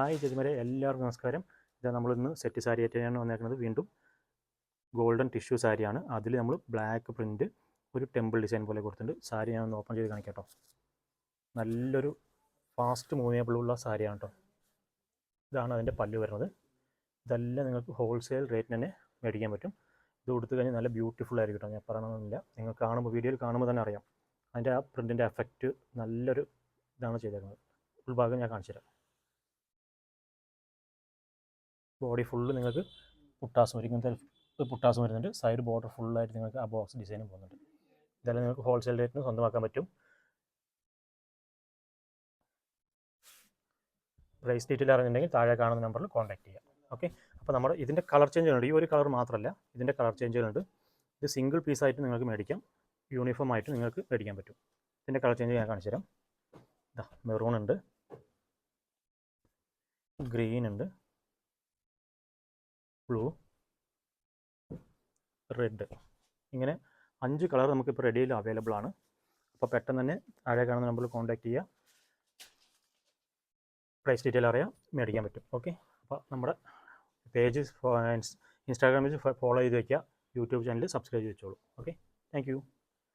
Hi ചേച്ചിമാരെ എല്ലാവർക്കും നമസ്കാരം. ഇതാ നമ്മളിന്ന് സെറ്റ് സാരി ആയിട്ടാണ് വന്നേക്കുന്നത്. വീണ്ടും ഗോൾഡൻ ടിഷ്യൂ സാരിയാണ്. അതിൽ നമ്മൾ ബ്ലാക്ക് പ്രിന്റ് ഒരു ടെമ്പിൾ ഡിസൈൻ പോലെ കൊടുത്തിട്ടുണ്ട്. സാരി ഞാൻ ഒന്ന് ഓപ്പൺ ചെയ്ത് കാണിക്കാം കേട്ടോ. നല്ലൊരു ഫാസ്റ്റ് മൂവേബിളുള്ള സാരിയാണ് കേട്ടോ. ഇതാണ് അതിന്റെ പല്ല് വരുന്നത്. ഇതെല്ലാം നിങ്ങൾക്ക് ഹോൾസെയിൽ റേറ്റിന് തന്നെ മേടിക്കാൻ പറ്റും. ഇത് കൊടുത്തു കഴിഞ്ഞാൽ നല്ല ബ്യൂട്ടിഫുൾ ആയിരിക്കും കേട്ടോ. ഞാൻ പറയണമെന്നില്ല നിങ്ങൾ കാണുമ്പോൾ വീഡിയോയിൽ കാണുമ്പോൾ തന്നെ അറിയാം. അതിന്റെ ആ പ്രിന്റിന്റെ എഫക്റ്റ് നല്ലൊരു ഇതാണ് ചെയ്തേക്കുന്നത്. ഉൾഭാഗം ഞാൻ കാണിച്ചു തരാം ബോഡി ഫുള്ള് നിങ്ങൾക്ക് പുട്ടാസ് വരും പുട്ടാസ് വരുന്നുണ്ട് സൈഡ് ബോർഡർ ഫുള്ളായിട്ട് നിങ്ങൾക്ക് ആ ബോക്സ് ഡിസൈനും പോകുന്നുണ്ട്. ഇതെല്ലാം നിങ്ങൾക്ക് ഹോൾസെയിൽ റേറ്റിന് സ്വന്തമാക്കാൻ പറ്റും. പ്രൈസ് ഡീറ്റെയിൽ അറിഞ്ഞിട്ടുണ്ടെങ്കിൽ താഴെ കാണുന്ന നമ്പറിൽ കോൺടാക്ട് ചെയ്യാം. ഓക്കെ അപ്പോൾ നമ്മുടെ ഇതിന്റെ കളർ ചേഞ്ചുകളുണ്ട് ഈ ഒരു കളർ മാത്രമല്ല ഇതിന്റെ കളർ ചേഞ്ചുകളുണ്ട് ഇത് സിംഗിൾ പീസായിട്ട് നിങ്ങൾക്ക് മേടിക്കാം. യൂണിഫോം ആയിട്ട് നിങ്ങൾക്ക് മേടിക്കാൻ പറ്റും. ഇതിന്റെ കളർ ചേഞ്ച് ഞാൻ കാണിച്ചു തരാം. മെറൂൺ ഉണ്ട്. ഗ്രീൻ ഉണ്ട്. Blue red. ഇങ്ങനെ അഞ്ച് കളർ നമുക്കിപ്പോൾ റെഡിയിൽ അവൈലബിൾ ആണ്. അപ്പോൾ പെട്ടെന്ന് തന്നെ താഴെ കാണുന്ന നമ്പറിൽ കോൺടാക്ട് ചെയ്യുക പ്രൈസ് ഡീറ്റെയിൽ അറിയാം മേടിക്കാൻ പറ്റും. ഓക്കെ അപ്പോൾ നമ്മുടെ പേജ് ഇൻസ്റ്റാഗ്രാം പേജ് ഫോളോ ചെയ്ത് വയ്ക്കുക. യൂട്യൂബ് ചാനൽ സബ്സ്ക്രൈബ് ചെയ്ത് വെച്ചോളൂ. Okay thank